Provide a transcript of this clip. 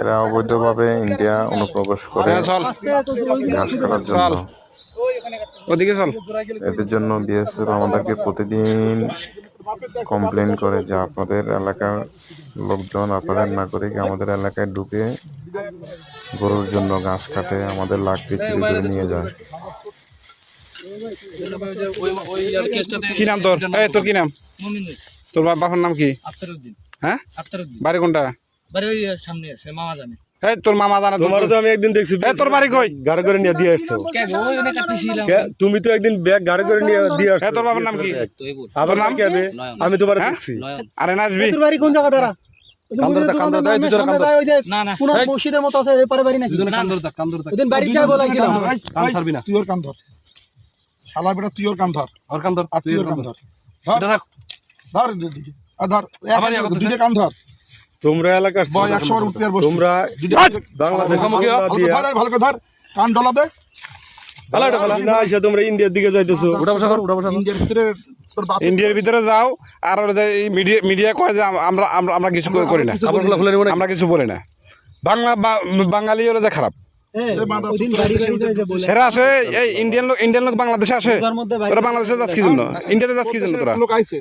এরা অবৈধভাবে ইন্ডিয়া অনুপ্রবেশ করে হ্যাঁ চল। ঘাস কাটার জন্য। ওদিকে চল। এদের জন্য বিএসএফ আমাদেরকে প্রতিদিন কমপ্লেন করে যে আপনাদের এলাকার লোকজন আপনাদের নাগরিক আমাদের এলাকায় ঢুকে গরুর জন্য ঘাস কাটে আমাদের লাকড়ি চুরি করে নিয়ে যায়। কি নাম তোর? তোর কি নাম? তোর বাবার নাম কি? হ্যাঁ? আফতারউদ্দিন। বাড়ি কোনটা? বাড়ি ওই সামনে সে মামা জানে। এই তোর মামা জানে তোর- তো আমি একদিন দেখছি এই তোর বাড়ি কই? গাড়ি করে নিয়ে দিয়ে আসছো। কে গো ওখানে কাটতেছিলাম কে? তুমি তো একদিন ব্যাগ গাড়ি করে নিয়ে দিয়ে আসছো হ্যাঁ, তোর বাবার নাম কি? আমার নাম কি আমি? তোমার হ্যাঁ? দেখছি। আরে না আসবি। বাড়ি কোন জায়গা এপারে বাড়ি কান ছাড়বি না। তুই ওর কান ধর শালা বেটা তুই ওর কান ধর আর তুই ওর কান ধর ধর ধর। দুইটা। আর ধর আবার এক- করতেছে। দুইটা কান ধর। তোমরা এলাকার তোমরা বাংলাদেশ কান ডলাবে ইন্ডিয়ার দিকে যাইতেছো। ইন্ডিয়ার ভিতরে যাও আর মিডিয়া মিডিয়া কয় যে আমরা কিছু করি না। আমরা কিছু বলি না। বাংলা বাঙালি হলে যে খারাপ। এরা আসে এই ইন্ডিয়ান লোক ইন্ডিয়ান লোক বাংলাদেশে আসে। তোরা বাংলাদেশে যাস কি জন্য? ইন্ডিয়াতে যাস কি জন্য তোরা? লোক আইছে।